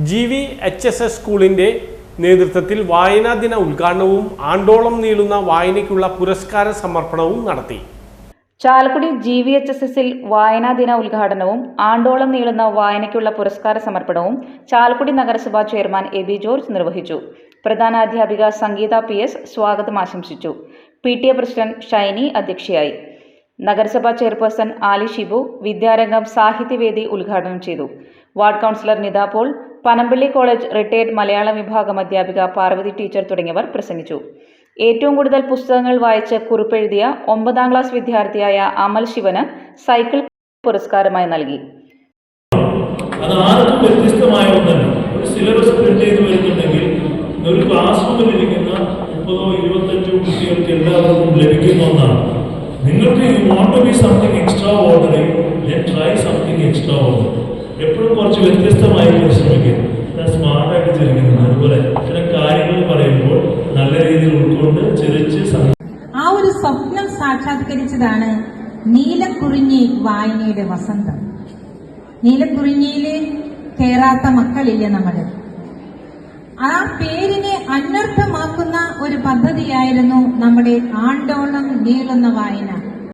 G V H S S സ്കൂളിന്റെ നേതൃത്വത്തിൽ വായനാ ദിന ഉദ്ഘാടനവും ആണ്ടോളം നീളുന്ന വായനയ്ക്കുള്ള പുരസ്കാര സമർപ്പണവും നടത്തി. Chalakudy G V H S എസിൽ വായനാ ദിന ഉദ്ഘാടനവും ആണ്ടോളം നീളുന്ന വായനയ്ക്കുള്ള പുരസ്കാര സമർപ്പണവും ചാലക്കുടി നഗരസഭാ ചെയർമാൻ എ ബി ജോർജ് നിർവഹിച്ചു. പ്രധാനാധ്യാപിക സംഗീത പി എസ് സ്വാഗതം ആശംസിച്ചു. P T A president Shiny അധ്യക്ഷയായി. നഗരസഭാ ചെയർപേഴ്സൺ ആലി ഷിബു വിദ്യാരംഗം സാഹിത്യവേദി ഉദ്ഘാടനം ചെയ്തു. Ward councillor Nitha Paul Panampilly college retired Malayalam വിഭാഗം അധ്യാപിക പാർവതി ടീച്ചർ തുടങ്ങിയവർ പ്രസംഗിച്ചു. ഏറ്റവും കൂടുതൽ പുസ്തകങ്ങൾ വായിച്ച് കുറിപ്പെഴുതിയ ഒമ്പതാം ക്ലാസ് വിദ്യാർത്ഥിയായ അമൽ ശിവന് സൈക്കിൾ പുരസ്കാരമായി നൽകി. അത് ആർക്കും വ്യത്യസ്തമായ ഒന്നല്ല. ഒരു സിലബസ് പ്രിന്റ് ചെയ്ത് വരുന്നുണ്ടെങ്കിൽ ഒരു ക്ലാസ് റൂമിൽ ഇരിക്കുന്ന മുപ്പതോ ഇരുപത്തഞ്ചോ കുട്ടികൾക്ക് എല്ലാവർക്കും ലഭിക്കുന്ന ഒന്നാണ്. നിങ്ങൾക്ക് you want to be something extraordinary try something extraordinary എപ്പോഴും കുറച്ച് വ്യത്യസ്തമായി ആ ഒരു സ്വപ്നം സാക്ഷാത്കരിച്ചതാണ് നീലക്കുറിഞ്ഞി വായനയുടെ വസന്തം. നീലക്കുറിഞ്ഞിയിൽ കേറാത്ത മക്കളില്ല നമ്മൾ. ആ പേരിനെ അന്വർത്ഥമാക്കുന്ന ഒരു പദ്ധതിയായിരുന്നു നമ്മുടെ ആണ്ടോളം നീളുന്ന വായന.